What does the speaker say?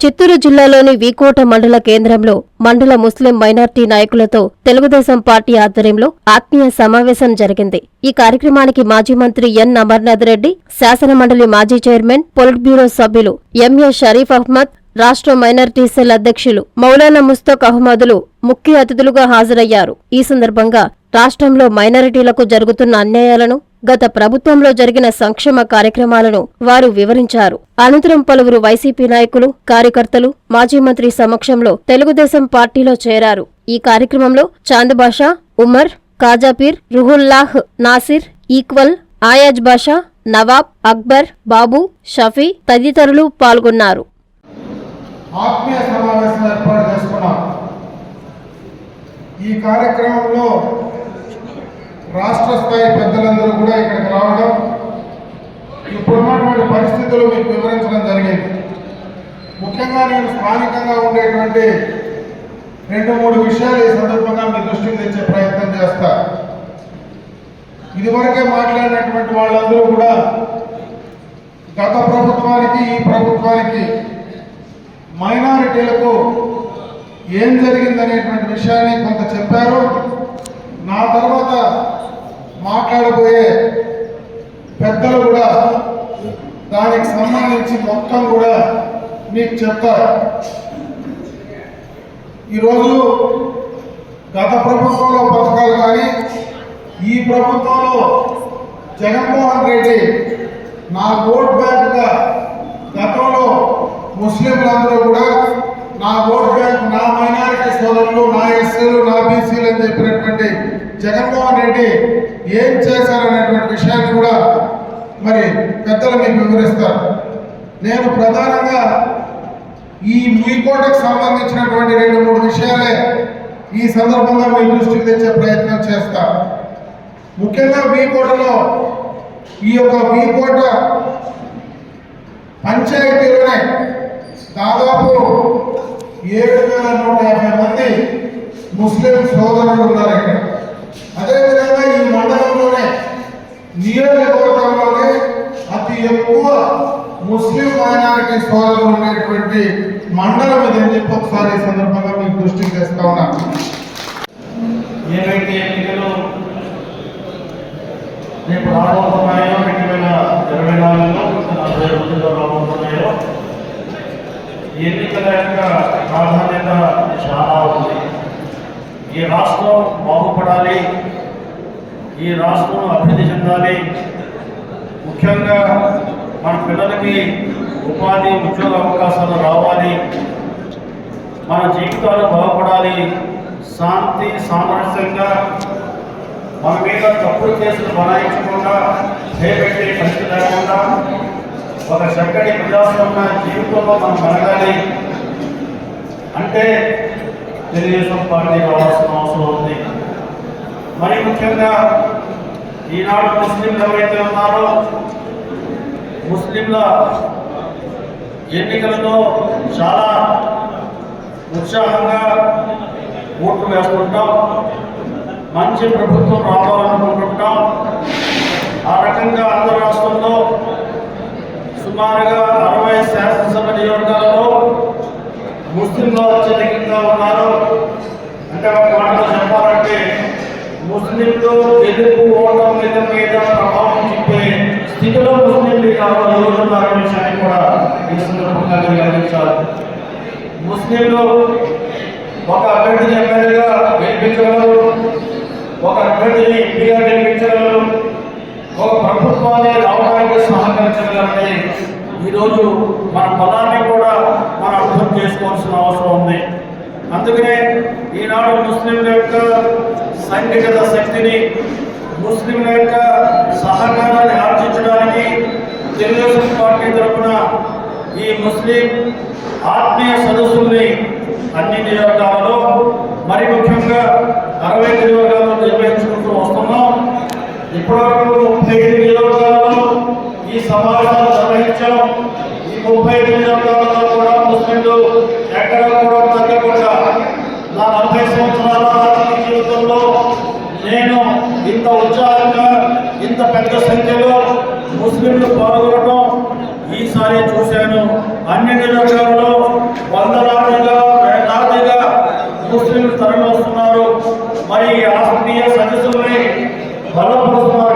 చిత్తూరు జిల్లాలోని వీకోట మండల కేంద్రంలో మండల ముస్లిం మైనార్టీ నాయకులతో తెలుగుదేశం పార్టీ ఆధ్వర్యంలో ఆత్మీయ సమావేశం జరిగింది. ఈ కార్యక్రమానికి మాజీ మంత్రి ఎన్ అమర్నాథ్ రెడ్డి శాసనమండలి మాజీ చైర్మన్ పొలిట్ బ్యూరో సభ్యులు ఎంఏ షరీఫ్ అహ్మద్ రాష్ట్ర మైనార్టీ సెల్ అధ్యక్షులు మౌలానా ముస్తక్ అహ్మదులు ముఖ్య అతిథులుగా హాజరయ్యారు. ఈ సందర్భంగా రాష్ట్రంలో మైనారిటీలకు జరుగుతున్న అన్యాయాలను గత ప్రభుత్వంలో జరిగిన సంక్షేమ కార్యక్రమాలను వారు వివరించారు. అనంతరం పలువురు వైసీపీ నాయకులు కార్యకర్తలు మాజీ మంత్రి సమక్షంలో తెలుగుదేశం పార్టీలో చేరారు. ఈ కార్యక్రమంలో చాందబాషా ఉమర్ కాజాపీర్ రుహుల్లాహ్ నాసిర్ ఈక్వల్ ఆయాజ్ బాషా నవాబ్ అక్బర్ బాబు షఫీ తదితరులు పాల్గొన్నారు. ఈ కార్యక్రమంలో రాష్ట్ర స్థాయి పెద్దలందరూ కూడా ఇక్కడికి రావడం ఇప్పుడున్నటువంటి పరిస్థితులు మీకు వివరించడం జరిగింది. ముఖ్యంగా నేను స్థానికంగా ఉండేటువంటి రెండు మూడు విషయాలు ఈ సందర్భంగా మీ దృష్టికి తెచ్చే ప్రయత్నం చేస్తా. ఇదివరకే మాట్లాడినటువంటి వాళ్ళందరూ కూడా గత ప్రభుత్వానికి ఈ ప్రభుత్వానికి మైనారిటీలకు ఏం జరిగిందనేటువంటి విషయాన్ని కొంత చెప్పారు. నా తర్వాత మాట్లాడబోయే పెద్దలు కూడా దానికి సంబంధించి మొత్తం కూడా మీకు చెప్తారు. ఈరోజు గత ప్రభుత్వంలో పథకాలు కానీ ఈ ప్రభుత్వంలో జగన్మోహన్ రెడ్డి నా ఓట్ బ్యాంక్గా గతంలో ముస్లింలందరూ కూడా నా ఓట్ బ్యాంక్ నా మైనారిటీ సోదరులు నా ఎస్సీలు నా బీసీలు అని చెప్పినటువంటి జగన్మోహన్ రెడ్డి ఏం చేశారనేటువంటి విషయాన్ని కూడా మరి పెద్దలు మీకు వివరిస్తారు. నేను ప్రధానంగా ఈ మీకోటకు సంబంధించినటువంటి రెండు మూడు విషయాలే ఈ సందర్భంగా మీ దృష్టికి తెచ్చే ప్రయత్నం చేస్తా. ముఖ్యంగా మీకోటలో ఈ యొక్క మీకోట పంచాయతీలోనే దాదాపు ఏడు వేల నూట యాభై మంది ముస్లిం సోదరులు ఉన్నారు ఇక్కడ. అదేవిధంగా ఈ మండలంలోనే నియోజకవర్గంలోనే అతి ఎక్కువ ముస్లిం మైనారిటీ సోదరులు ఉండేటువంటి మండలం ఇది అని చెప్పి ఒకసారి ఈ సందర్భంగా మీకు దృష్టికి తెస్తా ఉన్నాను ఏవైతే ఎన్నికలు రేపు రాబోతున్నాయో రెండు వేల ఇరవై నాలుగులో నలభై ఒకటిలో రాబోతున్నాయో ఎన్నికల యొక్క ప్రాధాన్యత చాలా ఉంది. ఈ రాష్ట్రం బాగుపడాలి ఈ రాష్ట్రం అభివృద్ధి చెందాలి. ముఖ్యంగా మన పిల్లలకి ఉపాధి ఉద్యోగ అవకాశాలు రావాలి. మన జీవితాలు బాగుపడాలి. శాంతి సామరస్యంగా మన మీద తప్పుడు కేసులు బనాయించకుండా భయపెట్టే పరిస్థితి లేకుండా ఒక చక్కటి ప్రజాస్వామ్య జీవితంలో మనం మెలగాలి అంటే తెలుగుదేశం పార్టీ రావాల్సిన అవసరం ఉంది. మరి ముఖ్యంగా ఈనాడు ముస్లింలు ఎవరైతే ఉన్నారో ముస్లింల ఎన్నికలతో చాలా ఉత్సాహంగా ఓట్లు వేసుకుంటాం మంచి ప్రభుత్వం రావాలనుకుంటుంటాం. ఆ రకంగా ఆంధ్ర రాష్ట్రంలో సుమారుగా అరవై శాసనసభ నియోజకాలలో ముస్లింలు అత్యధికంగా ఉన్నారు. అంటే ఒక మాటలో ముస్లింలు గెలుపు ఓటమిల మీద ప్రభావం చూపే స్థితిలో ముస్లింలు ఈ రోజు విషయాన్ని కూడా ఈ సందర్భంగా గమనించాలి ముస్లింలు ఒక అభ్యర్థిని ఎమ్మెల్యేగా గెలిపించగలరు ఒక అభ్యర్థిని ఎంపీగా గెలిపించగలరు ఒక ప్రభుత్వాన్ని రావడానికి సహకరించగలరని ఈరోజు మన పదాన్ని కూడా మనం అర్థం చేసుకోవాల్సిన అవసరం ఉంది. అందుకనే ఈనాడు ముస్లింల యొక్క సంఘటిత శక్తిని ముస్లింల యొక్క సహకారాన్ని ఆర్జించడానికి తెలుగుదేశం పార్టీ తరఫున ఈ ముస్లిం ఆత్మీయ సదస్సుల్ని అన్ని నియోజకాలలో మరి ముఖ్యంగా అరవై నియోజకాలలో నిర్వహించుకుంటూ వస్తున్నాం. ఇప్పటివరకు ముప్పై ఐదు ఈ సమావేశాలు నిర్వహించాం. ఈ ముప్పై ఐదు పెద్ద సంఖ్యలో ముస్లింలు పాల్గొనడం ఈసారి చూశాను. అన్ని నియోజకవర్గాల్లో వందలాదిగా వేలాదిగా ముస్లింలు తరలిస్తున్నారు మరి ఆత్మీయ సదస్సుల్ని బలపరుస్తున్నారు.